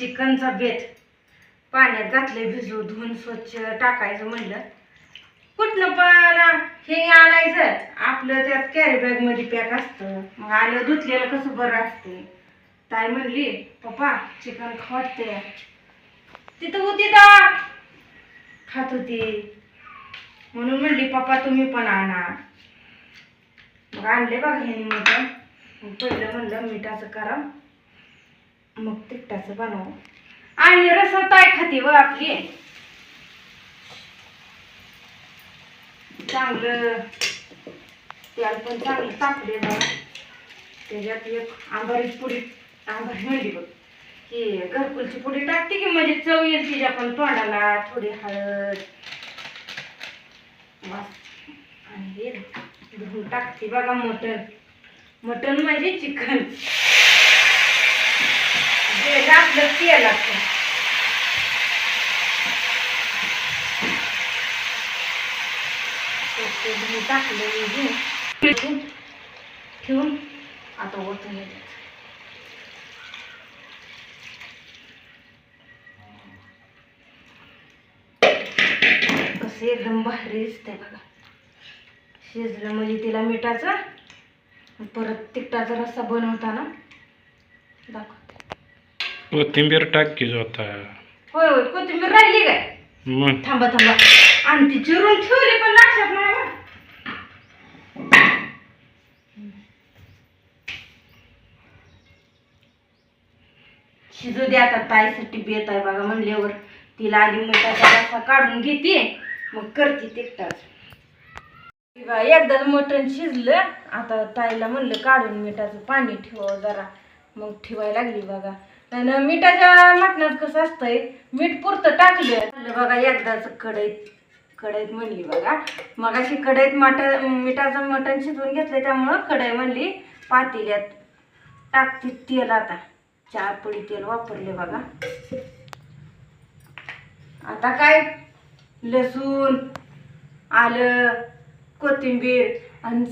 चिकनचा बेत. पाण्यात घातले भिजू धुवून स्वच्छ टाकायचं म्हणलं. कुठनं पण हे आणायचं. आपलं त्यात कॅरी बॅगमध्ये पॅक असतं. मग आलं धुतलेलं कसं बरं असते ताई म्हणली पप्पा चिकन खाते. तिथं होती दा. खात होती. म्हणून म्हणली पप्पा तुम्ही पण आणा. मग आणले बघा हे मटण. मग पहिलं म्हणलं मिठाचं करा. मग तिखटाचं बनव. आणि रसा ताय खाती व आपली. चांगलं त्याला पण चांगलं तापले बघा. त्याच्यात एक आंबारी पुडी आंबारी म्हणली बघ. की घरकुलची पुडी टाकते की म्हणजे चव येईल तिच्या पण तोंडाला थोडी हळद. बस आणि हे धुवून टाकते बघा मटण. मटण म्हणजे चिकन. आपलं लागतो ते टाकलं घेऊन ठेवून आता ओतून येतात कसं एकदम भारी दिसते बघा शिजलं म्हणजे तिला मिठाचं परत तिखटाचा रस्सा बनवताना दाखवतो कोथिंबीर टाक की होता होय होय कोथिंबीर राहिली काय? मग. थांबा थांबा. आणि ती चिरून ठेवली पण लक्षात नाही. शिजू दे आता ताईसाठी बेत आहे बघा म्हणल्यावर. तिला आधी मिठाचा रस्सा काढून घेते मग करते तिखटाच एकदा मटण शिजलं आता ताईला म्हणलं काढून मिठाचं पाणी ठेव जरा. मग ठेवायला लागली बघा. आणि मिठाच्या मटणात कसं असतंय मीठ पुरतं टाकलं. बघा एकदाच कढईत कढईत म्हणली बघा. मग अशी कढईत मट मिठाचं मटण शिजवून घेतलं त्यामुळं कढई म्हणली पातेल्यात टाकते तेल आता. चार पडी तेल वापरले बघा. आता काय? लसूण आलं कोथिंबीर आणि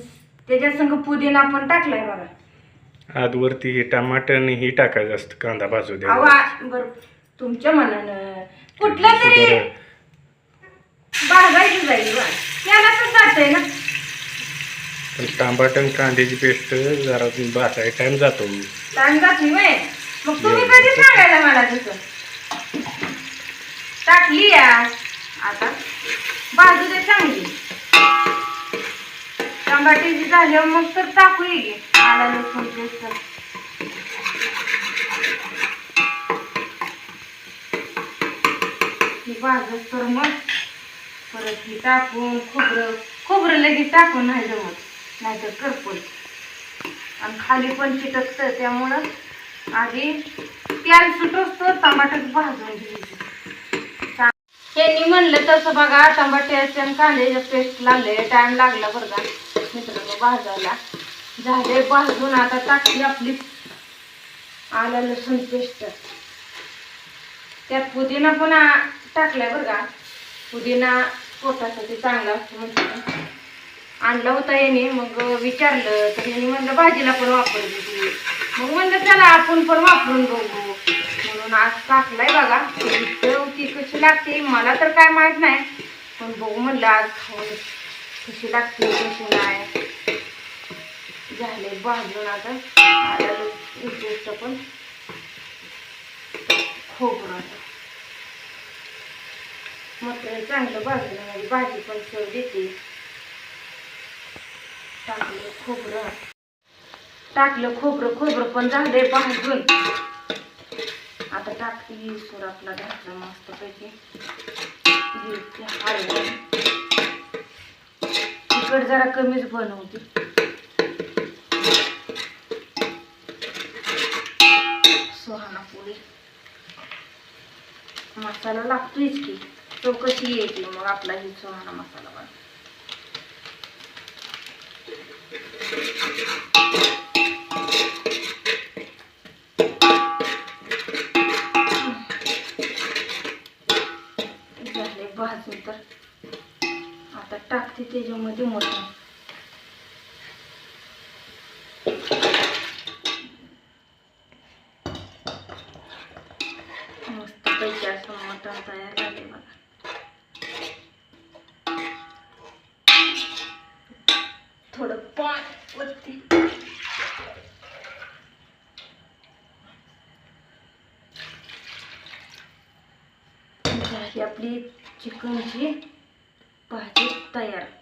त्याच्यासंग पुदिना पण टाकलाय बघा. आजवरती हे टमाटर आणि ही टाकायचं असतं कांदा भाजू द्या बर तुमच्या मनानं. कुठलं तरी जाईल बा. त्याला तर जातंय ना. पण टमाटर आणि कांद्याची पेस्ट जरा भाजायला टाइम जातो. टाइम जातोय वय मग तुम्ही कधी सांगायला मला तसं टाकली या आता. बाजू दे चांगली. बटाट्याची झाल्यावर मग तर टाकू ये आला लसूण पेस्ट ही भाजत तर मग. परत ही टाकून खोबरं खोबरं लगेच टाकून नाही जमत नाहीतर करपून आणि खाली पण चिटकतं त्यामुळं आधी तेल सुटवतो टमाटर भाजून घ्यायचं. त्यांनी म्हणलं तसं बघा टमाट्याच्या आणि कांद्याच्या पेस्ट लागले टाइम लागला बरं का. मित्रांनो भाजायला. झाले भाजून आता टाकली आपली आला लसूण पेस्ट. त्यात पुदिना पण टाकलाय बरं का. पुदिना पोटासाठी चांगला असतो म्हणजे आणला होता याने मग विचारलं तर याने म्हणलं भाजीला पण वापरली ती मग म्हणलं चला आपण पण वापरून बघू. म्हणून आज टाकलाय बघा. ती कशी लागते मला तर काय माहीत नाही. पण बघू म्हणलं आज खाऊन कशी लागते कशी नाही. झाले भाजून आता. आलं पेस्ट पण. खोबरं आता. चांगलं भाजलं म्हणजे भाजी पण चव देते. टाकलं खोबरं. टाकलं खोबरं खोबरं पण झालंय भाजून. आता टाकली सूर आपला घातला मस्त पैकी हळद. तिखट जरा कमीच बनवते. सोहाना पोळी मसाला लागतोयच की तो कशी येते मग आपला ही सुहाना मसाला बन टाकते असं मटण तयार झाले बघा. थोडं पाणी वरती. झाली आपली चिकनची भाजी तयार.